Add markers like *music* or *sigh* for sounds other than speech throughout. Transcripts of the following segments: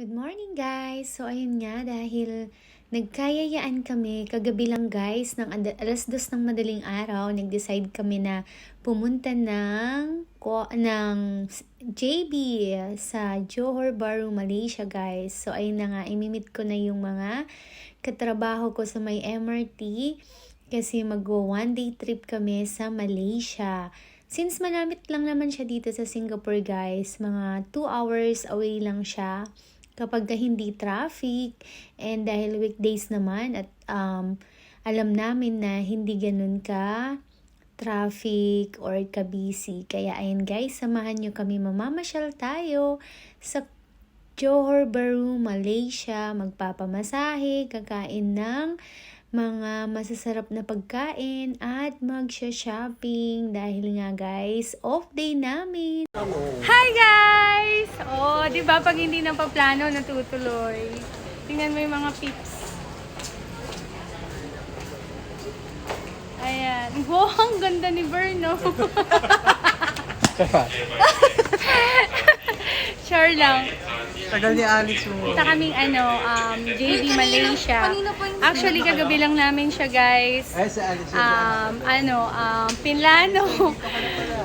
Good morning guys! So ayun nga dahil nagkayayaan kami kagabi lang guys ng alas dos ng madaling araw nag-decide kami na pumunta ng ko ng JB sa Johor Bahru, Malaysia guys. So ayun na nga imimit ko na yung mga katrabaho ko sa may MRT kasi mag one day trip kami sa Malaysia. Since malapit lang naman siya dito sa Singapore guys, mga 2 hours away lang siya kapag ka hindi traffic and dahil weekdays naman at um, alam namin na hindi ganun ka traffic or ka busy. Kaya ayun guys, samahan nyo kami mamamasyal tayo sa Johor Bahru, Malaysia, magpapamasahe, kakain ng mga masasarap na pagkain at magsha-shopping dahil nga guys, off day namin. Hi guys! Oh, 'di ba pag hindi na paplano natutuloy. Tingnan mo yung mga pips. Ayan. *laughs* Wow, ang ganda ni Berno. *laughs* Sure lang. Tagal ni Alex mo. Punta kaming ano, um, JB Malaysia. Actually, kagabi lang namin siya guys. Ay, si Alex um, ano, um, pinlano.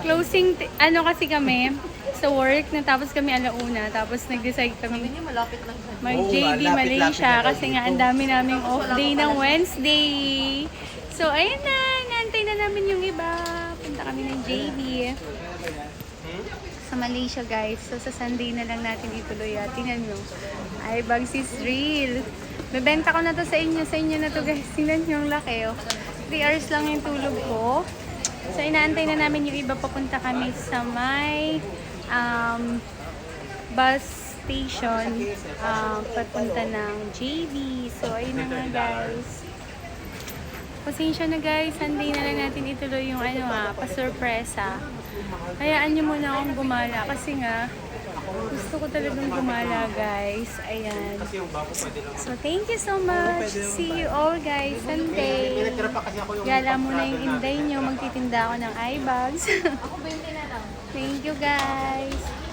Closing, t- ano kasi kami, sa work, natapos kami alauna, tapos nag-decide kami mag Oo, JB malapit-lapit Malaysia kasi nga ang dami naming off day ng Wednesday. So, ayun na, naantay na namin yung iba. Punta kami ng JB sa Malaysia guys. So sa Sunday na lang natin ituloy at tingnan nyo. Ay, bags is real. Bebenta ko na to sa inyo. Sa inyo na to guys. Tingnan nyo ang laki oh. 3 hours lang yung tulog ko. So inaantay na namin yung iba papunta kami sa may um, bus station um, papunta ng JB. So ayun na nga guys. Pasensya na guys, Sunday na lang natin ituloy yung ano ah, pa-surpresa. Hayaan nyo muna akong gumala kasi nga, gusto ko talagang gumala guys. Ayan. So thank you so much. See you all guys Sunday. Gala muna yung inday nyo. Magtitinda ako ng eye bags. *laughs* thank you guys.